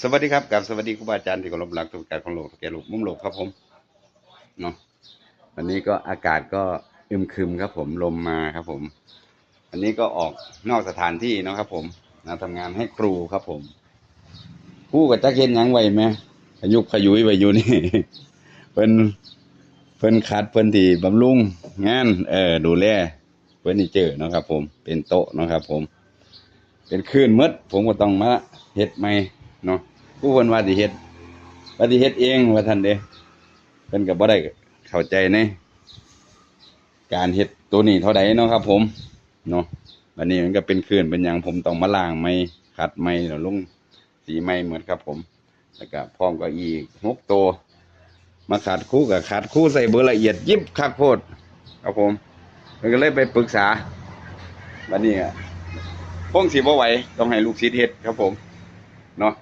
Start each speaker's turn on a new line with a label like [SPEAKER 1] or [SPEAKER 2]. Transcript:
[SPEAKER 1] สวัสดีครับกับสวัสดีครูบาอาจารย์ที่เคารพรักทุกการของโลกทุกแก่ลูกมุมโลกครับผมเนาะวันนี้ก็อากาศก็อึมครึมครับ ผมลมมาครับผมอันนี้ก็ออกนอกสถานที่เนาะครับ ผมนะทำงานให้ครูครับผมครูกับจักเห็นยังไหวไหมขยุกขยุยไว้อยู่นี่เพิ่นเพิ่นคัดเพิ่นที่บำรุงงานเออดูแลเพิ่นนี่เจอเนาะครับ ผมเป็นโต๊ะเนาะครับ ผม เป็นคลื่นหมดผมก็ต้องมาเฮ็ดใหม่ เนาะผู้เพิ่นว่าสิเฮ็ดว่าสิเฮ็ดเองว่าท่านเด้เพิ่นก็บ่ได้เข้าใจในการเฮ็ดตัวนี้เท่าใดเนาะครับ ผมเนาะวันนี้มันก็เป็นคลื่นเป็นหยังผมต้องมาล้างใหม่ขัดใหม่แล้วลงสีใหม่หมดครับ ผม แล้วก็พร้อมก็อีกหกตัวมาขัดคู่กับขัดคู่ใส่เบอร์ละเอียดยิบคักโพดครับผมมันก็เลยไปปรึกษาบัดนี้อะพงสีบ่ไหวต้องให้ลูกศิษย์เฮ็ดครับผมเนาะ